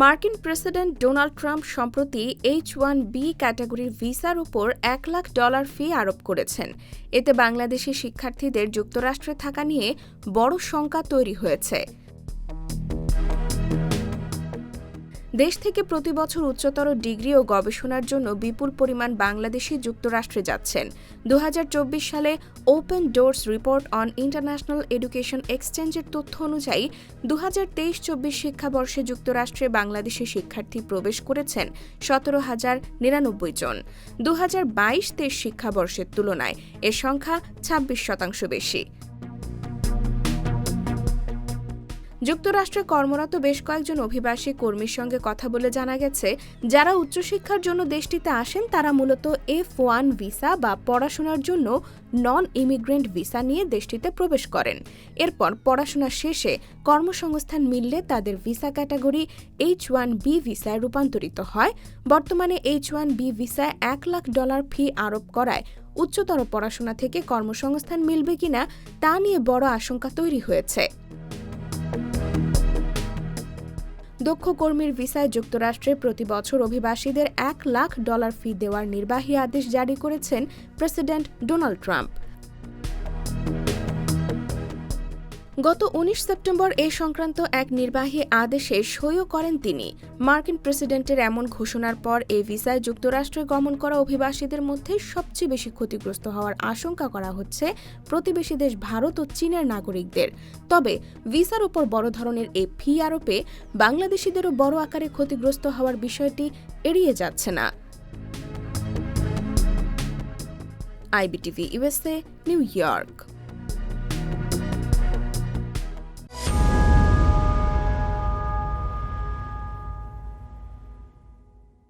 মার্কিন president Donald Trump সম্প্রতি H one B ক্যাটাগরির ভিসার উপর এক লাখ ডলার ফি আরোপ করেছেন। এতে বাংলাদেশি শিক্ষার্থীদের যুক্তরাষ্ট্রে থাকা নিয়ে বড় শঙ্কা তৈরি হয়েছে। দেশ থেকে প্রতি বছর উচ্চতর ডিগ্রি ও গবেষণার জন্য বিপুল পরিমাণ বাংলাদেশি যুক্তরাষ্ট্রে যাচ্ছেন। দু হাজার চব্বিশ সালে Open Doors Report on International Education এক্সচেঞ্জের তথ্য অনুযায়ী দু হাজার তেইশ চব্বিশ শিক্ষাবর্ষে যুক্তরাষ্ট্রে বাংলাদেশি শিক্ষার্থী প্রবেশ করেছেন সতেরো হাজার নিরানব্বই জন। দু হাজার বাইশ তেইশ শিক্ষাবর্ষের তুলনায় এ সংখ্যা ছাব্বিশ শতাংশ বেশি। যুক্তরাষ্ট্রে কর্মরত বেশ কয়েকজন অভিবাসী কর্মীর সঙ্গে কথা বলে জানা গেছে, যারা উচ্চশিক্ষার জন্য দেশটিতে আসেন, তারা মূলত এফ ওয়ান ভিসা বা পড়াশোনার জন্য নন ইমিগ্রেন্ট ভিসা নিয়ে দেশটিতে প্রবেশ করেন। এরপর পড়াশোনা শেষে কর্মসংস্থান মিললে তাদের visa category H one B ভিসায় রূপান্তরিত হয়। বর্তমানে এইচ ওয়ান বি ভিসায় এক লাখ ডলার ফি আরোপ করায় উচ্চতর পড়াশোনা থেকে কর্মসংস্থান মিলবে কিনা তা নিয়ে বড় আশঙ্কা তৈরি হয়েছে। দক্ষ কর্মীর ভিসায় যুক্তরাষ্ট্রে প্রতি বছর অভিবাসীদের এক লাখ ডলার ফি দেওয়ার নির্বাহী আদেশ জারি করেছেন প্রেসিডেন্ট ডোনাল্ড ট্রাম্প। গত উনিশ সেপ্টেম্বর এ সংক্রান্ত এক নির্বাহী আদেশে সইও করেন তিনি। মার্কিন প্রেসিডেন্টের এমন ঘোষণার পর এই ভিসায় যুক্তরাষ্ট্রে গমন করা অভিবাসীদের মধ্যে সবচেয়ে বেশি ক্ষতিগ্রস্ত হওয়ার আশঙ্কা করা হচ্ছে প্রতিবেশী দেশ ভারত ও চীনের নাগরিকদের। তবে ভিসার উপর বড় ধরনের এই ফি আরোপে বাংলাদেশিদেরও বড় আকারে ক্ষতিগ্রস্ত হওয়ার বিষয়টি এড়িয়ে যাচ্ছে না। IBTV USA New York.